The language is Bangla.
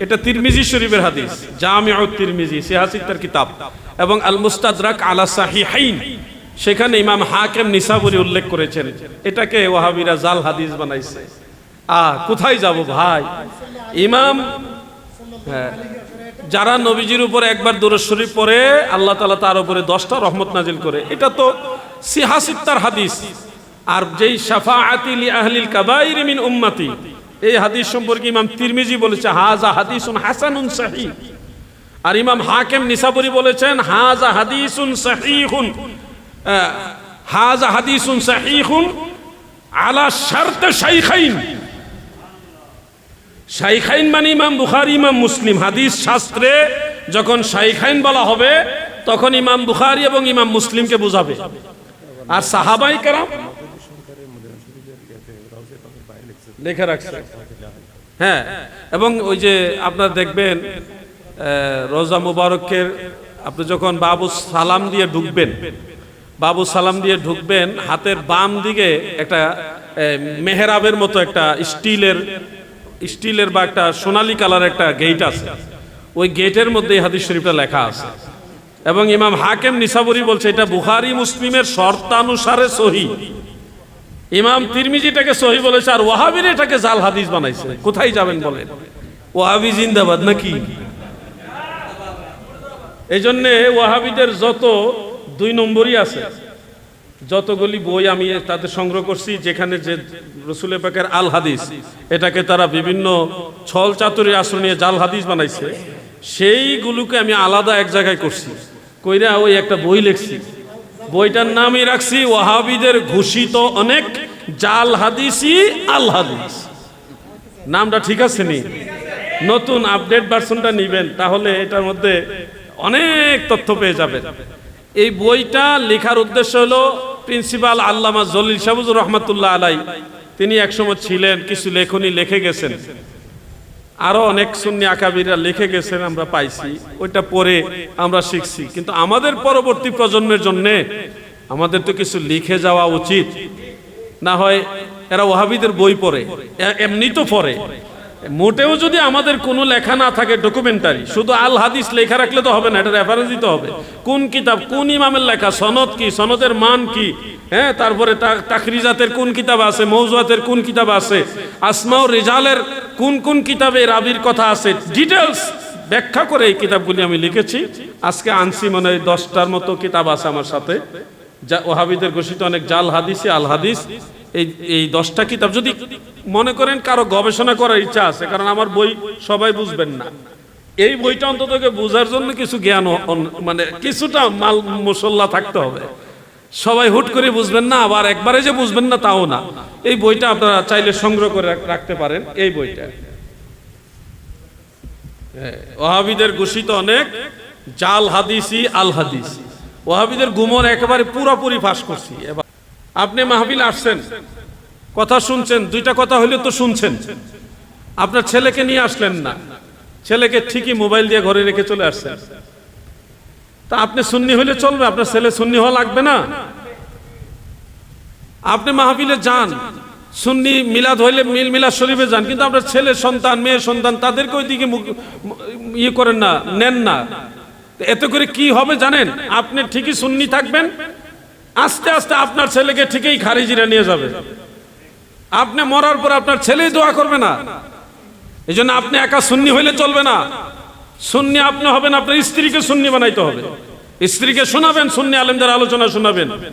এটা তিরমিজি শরীফের হাদিস তিরমিজি কিতাব। এবং সেখানে ইমাম উল্লেখ করেছেন, এটাকে ওয়াহাবিরা জাল হাদিস বানাইছে। আ, কোথায় যাব ভাই? ইমাম হ্যাঁ যারা নবীজির উপর একবার শরীফ পড়ে, আল্লাহ তালা তার উপরে দশটা রহমত নাজিল করে। এটা তো সিহাসিত্তার হাদিস। আর যেই শাফাআতি লি আহলিল কাবাইর মিন উম্মতি, এই হাদিস সম্পর্কে ইমাম তিরমিজি বলেছে হাজা হাদিসুন হাসানুন সহিহ। আর ইমাম হাকিম নিসাবুরি বলেছেন হাজা হাদিসুন সহিহুন। হাজা হাদিসুন সহিহুন আলা শারত শাইখাইন। শাইখাইন মানে ইমাম বুখারি, ইমাম মুসলিম। হাদিস শাস্ত্রে যখন শাইখাইন বলা হবে, তখন ইমাম বুখারি এবং ইমাম মুসলিমকে বোঝাবে। আর সাহাবাই কারাম লেখা রাখছে। হ্যাঁ এবং ওই যে আপনার দেখবেন রোজা মুবারকের আপনি যখন বাবু সালাম দিয়ে ঢুকবেন, বাবু সালাম দিয়ে ঢুকবেন, হাতের বাম দিকে একটা মেহরাবের মতো একটা স্টিলের স্টিলের বা একটা সোনালী কালার একটা গেট আছে। ওই গেটের মধ্যে এই হাদিস শরীফটা লেখা আছে। এবং ইমাম হাকেম নিসাবুরি বলছে, এটা বুখারি মুসলিমের শর্তানুসারে সহি। ইমাম তিরমিজিটাকে সহি বলেছে, আর ওয়াহাবির এটাকে জাল হাদিস বানাইছে। কোথায় যাবেন বলেন? ওয়াহাবি জিন্দাবাদ নাকি? এই জন্যে ওয়াহাবিদের যত দুই নম্বরই আছে যতগুলি বই আমি তাদের সংগ্রহ করছি, যেখানে যে রসুল পাকের আল হাদিস, এটাকে তারা বিভিন্ন ছল চাতুরি আশ্রয় নিয়ে জাল হাদিস বানাইছে, সেইগুলোকে আমি আলাদা এক জায়গায় করছি। কইরা ওই একটা বই লিখছি। বইটার নামই রাখছি ওয়াহাবিদের ঘোষিত অনেক জাল হাদিসই আল হাদিস। নামটা ঠিক আছে নি? নতুন আপডেট ভার্সনটা নিবেন, তাহলে এটার মধ্যে অনেক তথ্য পেয়ে যাবেন। এই বইটা লেখার উদ্দেশ্য হলো প্রিন্সিপাল আল্লামা জলিল সাবুজুর রহমতুল্লাহ আলাই। তিনি একসময় ছিলেন, কিছু লেখনী লিখে গেছেন। আরও অনেক সুন্নি আকাবিরা লিখে গেছেন, আমরা পাইছি। ওইটা পরে আমরা শিখছি। কিন্তু আমাদের পরবর্তী প্রজন্মের জন্য আমাদের তো কিছু লিখে যাওয়া উচিত। না হয় এরা ওহাবিদের বই পড়ে। এমনি তো পড়ে। মোটেও যদি আমাদের কোনো লেখা না থাকে ডকুমেন্টারি শুধু আল হাদিস লেখা রাখলে তো হবে না, এটা রেফারেন্স দিতে হবে। কোন কিতাব, কোন ইমামের লেখা, সনদ কি, সনদের মান কি? হ্যাঁ তারপরে তাকরিজাতের কোন কিতাব আছে, মৌজুয়াতের কোন কিতাব আছে? আসমাউ রেজালের কোন কোন কিতাবে রাবির কথা আছে? ডিটেলস ব্যাখ্যা করে এই কিতাবগুলি আমি লিখেছি। আজকে আনছি মনে হয় দশটার মতো কিতাব আছে আমার সাথে। যা ওহাবিদের ঘোষিত অনেক জাল হাদিসি, আল হাদিস। এই এই দশটা কিতাব যদি মনে করেন কারও গবেষণা করার ইচ্ছা আছে, কারণ আমার বই সবাই বুঝবেন না। এই বইটা অন্তত বোঝার জন্য কিছু জ্ঞান মানে কিছুটা মাল মশল্লা থাকতে হবে। সবাই হুট করে বুঝবেন না আবার একবারে যে বুঝবেন না তাও না। এই বইটা আপনারা চাইলে সংগ্রহ করে রাখতে পারেন এই বইটা। হ্যাঁ, ওহাবিদের ঘোষিত অনেক জাল হাদিসি আল হাদিস। ওহাবিদের গুমন একেবারে পুরোপুরি ফাঁস করছি। এবার আপনি মাহবিল আসছেন কথা শুনছেন দুইটা কথা হইলে তো শুনছেন। আপনার ছেলেকে নিয়ে আসলেন না। ছেলেকে ঠিকই মোবাইল দিয়ে ঘরে রেখে চলে আসছেন। তা আপনি সুন্নি হইলে চলবে, আপনার ছেলে সুন্নি হওয়া লাগবে না। আপনি মাহফিলে যান, সুন্নি মিলাদ হইলে মিল মিলাদ শরীফে যান, কিন্তু আপনার ছেলে, সন্তান, মেয়ে, সন্তান, তাদেরকে ওইদিকে মুখ- ইয়ে করেন না, নেন না। এতে করে কি হবে জানেন? আপনি ঠিকই সুন্নি থাকবেন, আস্তে আস্তে আপনার ছেলেকে ঠিকই খারিজিরা নিয়ে যাবে। আপনি মরার পর আপনার ছেলেই দোয়া করবে না। এই আপনি একা সুন্নি হইলে চলবে না। সুন্নি আপনি হবেন আপনার স্ত্রীকে সুন্নি বানাইতে হবে। স্ত্রীকে শোনাবেন সুন্নি আলেমদের আলোচনা শোনাবেন।